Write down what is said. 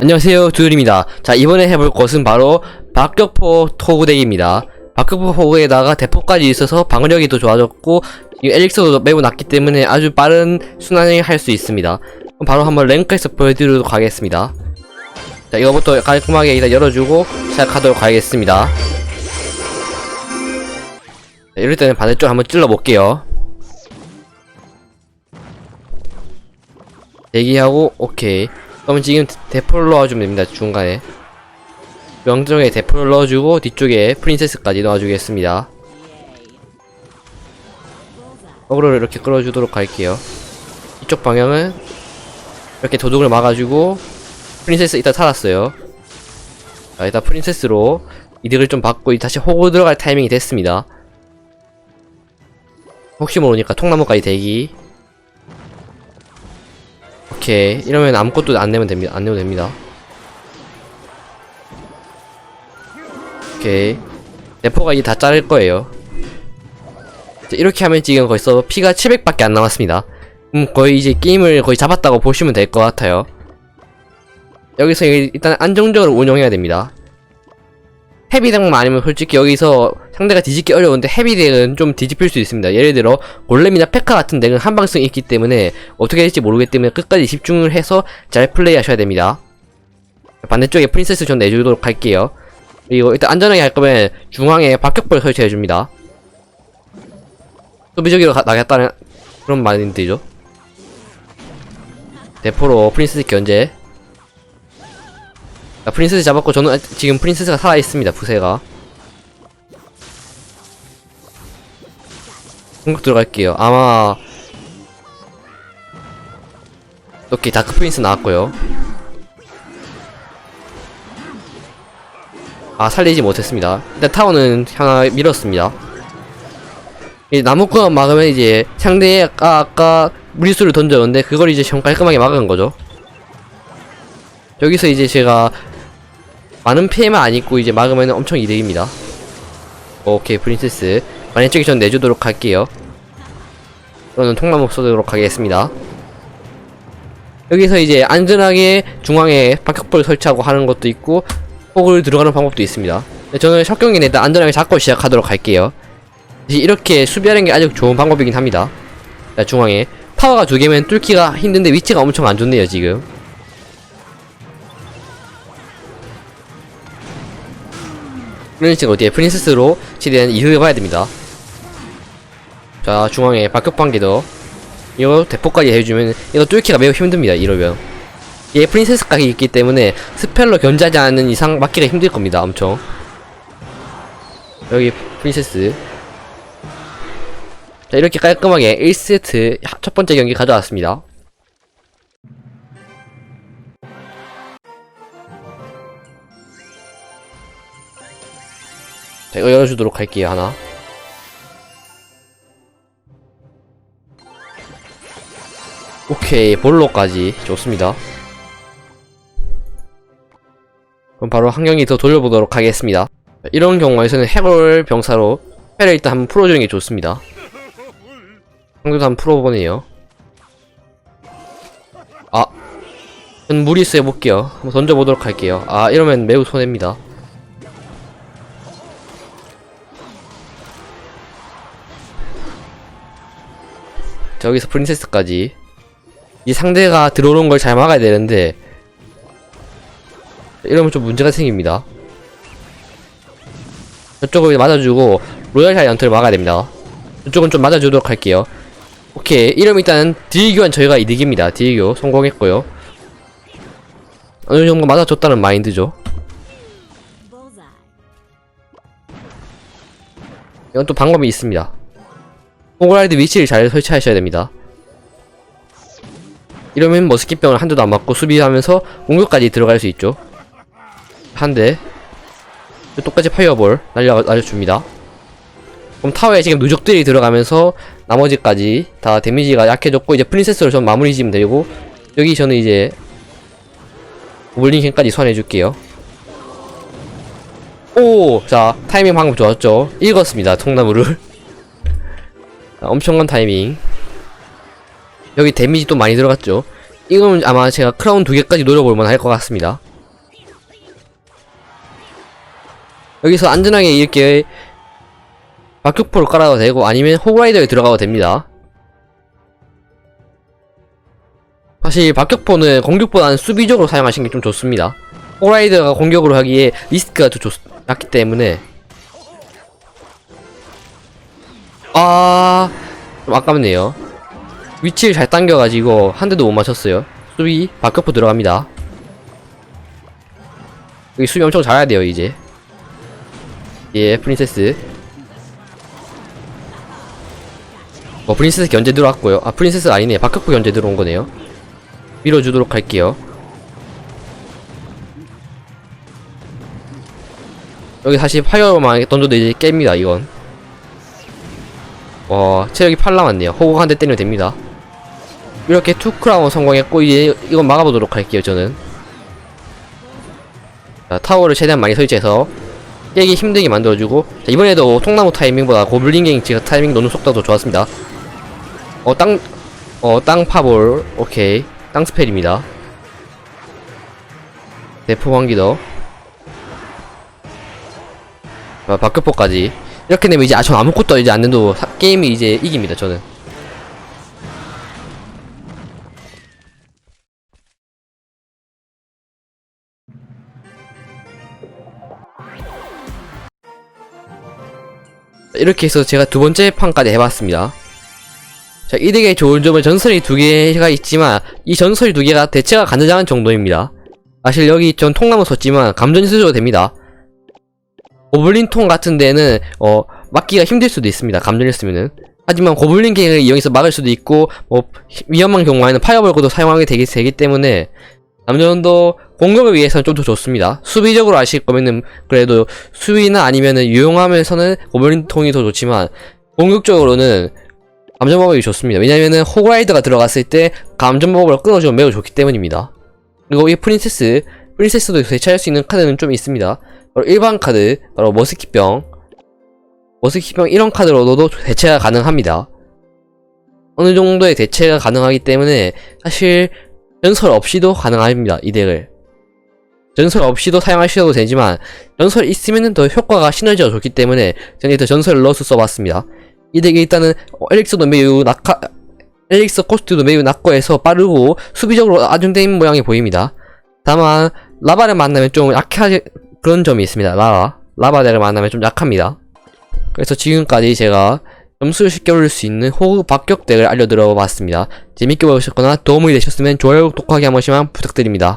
안녕하세요 두들입니다. 자 이번에 해볼 것은 바로 박격포 토구덱입니다. 박격포 토구에다가 대포까지 있어서 방어력이 더 좋아졌고 이 엘릭서도 매우 낮기 때문에 아주 빠른 순환을 할 수 있습니다. 바로 한번 랭크에서 보여드리도록 하겠습니다. 자 이거부터 깔끔하게 일단 열어주고 시작하도록 하겠습니다. 자, 이럴 때는 반대쪽 한번 찔러볼게요. 대기하고 오케이 그럼 지금 대포를 넣어주면 됩니다 중간에. 명정에 대포를 넣어주고 뒤쪽에 프린세스까지 넣어주겠습니다. 어그로를 이렇게 끌어주도록 할게요. 이쪽 방향은 이렇게 도둑을 막아주고 프린세스 일단 살았어요. 자 일단 프린세스로 이득을 좀 받고 다시 호구 들어갈 타이밍이 됐습니다. 혹시 모르니까 통나무까지 대기 오케이. 이러면 아무것도 안 내면 됩니다. 안 내면 됩니다. 오케이. 대포가 이제 다 자를 거예요. 자, 이렇게 하면 지금 벌써 피가 700밖에 안 남았습니다. 음 거의 이제 게임을 거의 잡았다고 보시면 될 것 같아요. 여기서 일단 안정적으로 운영해야 됩니다 헤비 덱만 아니면 솔직히 여기서 상대가 뒤집기 어려운데 헤비 덱은 좀 뒤집힐 수 있습니다. 예를 들어 골렘이나 페카 같은 덱은 한방성이 있기 때문에 어떻게 될지 모르기 때문에 끝까지 집중을 해서 잘 플레이하셔야 됩니다. 반대쪽에 프린세스 전 내주도록 할게요. 그리고 일단 안전하게 할 거면 중앙에 박격벌 설치해줍니다. 수비적으로 가- 나겠다는 그런 마인드죠. 대포로 프린세스 견제 자, 프린세스 잡았고 저는 아- 지금 프린세스가 살아있습니다 부세가. 공격 들어갈게요. 아마 오케이 다크 프린스 나왔고요. 아 살리지 못했습니다. 일단 타워는 하나 밀었습니다. 이 나무꾼 막으면 이제 상대의 아까, 아까 무리수를 던졌는데 그걸 이제 좀 깔끔하게 막은 거죠. 여기서 이제 제가 많은 피해만 안 입고 이제 막으면 엄청 이득입니다. 오케이 프린세스 반대쪽에 전 내주도록 할게요. 저는 통나무 쏘도록 하겠습니다. 여기서 이제 안전하게 중앙에 박격포를 설치하고 하는 것도 있고 폭을 들어가는 방법도 있습니다. 근데 저는 샷경기는 일단 안전하게 잡고 시작하도록 할게요. 이렇게 수비하는 게 아주 좋은 방법이긴 합니다. 자, 중앙에 파워가 두 개면 뚫기가 힘든데 위치가 엄청 안 좋네요 지금. 프린스 어디에 프린세스로 최대한 이득해봐야 됩니다. 자 중앙에 박격방기도 이거 대포까지 해주면 이거 뚫기가 매우 힘듭니다. 이러면 얘 프린세스까지 있기 때문에 스펠로 견제하지 않는 이상 막기가 힘들 겁니다. 엄청 여기 프린세스 자 이렇게 깔끔하게 1세트 첫 번째 경기 가져왔습니다. 자 이거 열어주도록 할게요 하나. 오케이 볼로까지. 좋습니다. 그럼 바로 한 경기 더 돌려보도록 하겠습니다. 자, 이런 경우에서는 해골 병사로 패를 일단 한번 풀어주는 게 좋습니다. 상대도 한번 풀어보네요. 아전 무리스 해볼게요. 한번 던져보도록 할게요. 아 이러면 매우 손해입니다 자, 여기서 프린세스까지 이 상대가 들어오는 걸 잘 막아야 되는데 이러면 좀 문제가 생깁니다. 저쪽을 맞아주고 로얄 샤이 연트를 막아야 됩니다. 저쪽은 좀 맞아주도록 할게요. 오케이. 이러면 일단 딜교환 저희가 이득입니다. 딜교 성공했고요. 어느 정도 맞아줬다는 마인드죠. 이건 또 방법이 있습니다. 호그라이드 위치를 잘 설치하셔야 됩니다. 이러면 머스킷병을 한 대도 안 맞고 수비하면서 공격까지 들어갈 수 있죠. 한 대. 똑같이 파이어볼 날려, 날려줍니다. 그럼 타워에 지금 누적들이 들어가면서 나머지까지 다 데미지가 약해졌고 이제 프린세스로 전 마무리 지으면 되고 여기 저는 이제 오블링캔까지 소환해줄게요. 오! 자, 타이밍 방금 좋았죠? 읽었습니다, 통나무를. 엄청난 타이밍. 여기 데미지 또 많이 들어갔죠. 이건 아마 제가 크라운 두 개까지 노려볼만 할 것 같습니다. 여기서 안전하게 이렇게 박격포를 깔아도 되고 아니면 호그라이더에 들어가도 됩니다. 사실 박격포는 공격보다는 수비적으로 사용하시는 게 좀 좋습니다. 호그라이더가 공격으로 하기에 리스크가 더 좋, 낮기 때문에. 아 좀 아깝네요. 위치를 잘 당겨가지고 한 대도 못 맞췄어요. 수비 박격포 들어갑니다. 여기 수비 엄청 잘해야 돼요 이제. 예, 프린세스. 어, 프린세스 견제 들어왔고요. 아, 프린세스 아니네. 박격포 견제 들어온 거네요. 밀어주도록 할게요. 여기 다시 파이어만 던져도 이제 깹니다, 이건. 와, 체력이 8 남았네요. 호구 한 대 때리면 됩니다. 이렇게 투크라운 성공했고, 이제 이건 막아보도록 할게요, 저는. 자, 타워를 최대한 많이 설치해서 깨기 힘들게 만들어주고 자, 이번에도 통나무 타이밍보다 고블린 갱치가 타이밍 노는 속도도 좋았습니다 어 땅 어 땅 파볼 오케이 땅 스펠입니다 대포 환기도 아, 박격포까지 이렇게 되면 이제 아, 전 아무것도 이제 안 된도 사- 게임이 이제 이깁니다 저는 이렇게 해서 제가 두 번째 판까지 해봤습니다. 자, 이 덱의 좋은 점은 전설이 두 개가 있지만, 이 전설이 두 개가 대체가 가능한 정도입니다. 사실 여기 전 통나무 썼지만, 감전 쓰셔도 됩니다. 고블린 통 같은 데는, 어, 막기가 힘들 수도 있습니다. 감전을 쓰면은. 하지만 고블린 갱을 이용해서 막을 수도 있고, 뭐, 히- 위험한 경우에는 파이어볼고도 사용하게 되기, 되기 때문에, 감전도 공격을 위해서는 좀 더 좋습니다. 수비적으로 하실 거면은, 그래도 수위나 아니면은 유용하면서는 고블린 통이 더 좋지만 공격적으로는 감전마법이 좋습니다. 왜냐면은 호그라이더가 들어갔을 때 감전마법을 끊어주면 매우 좋기 때문입니다. 그리고 이 프린세스 프린세스도 대체할 수 있는 카드는 좀 있습니다. 바로 일반 카드, 바로 머스키병 머스키병 이런 카드로도 대체가 가능합니다. 어느 정도의 대체가 가능하기 때문에 사실 전설 없이도 가능합니다. 이 덱을. 전설 없이도 사용하셔도 되지만 전설 있으면은 더 효과가 시너지가 좋기 때문에 저는 일단 전설을 넣어서 써봤습니다. 이 덱이 일단은 어, 엘릭스도 매우 낙하 엘릭스 코스트도 매우 낮고 해서 빠르고 수비적으로 안정된 모양이 보입니다. 다만 라바를 만나면 좀 약해 그런 점이 있습니다. 라바 라바 덱을 만나면 좀 약합니다. 그래서 지금까지 제가 점수를 쉽게 올릴 수 있는 호그 박격 덱을 알려드려 봤습니다. 재밌게 보셨거나 도움이 되셨으면 좋아요, 구독하기 한 번씩만 부탁드립니다.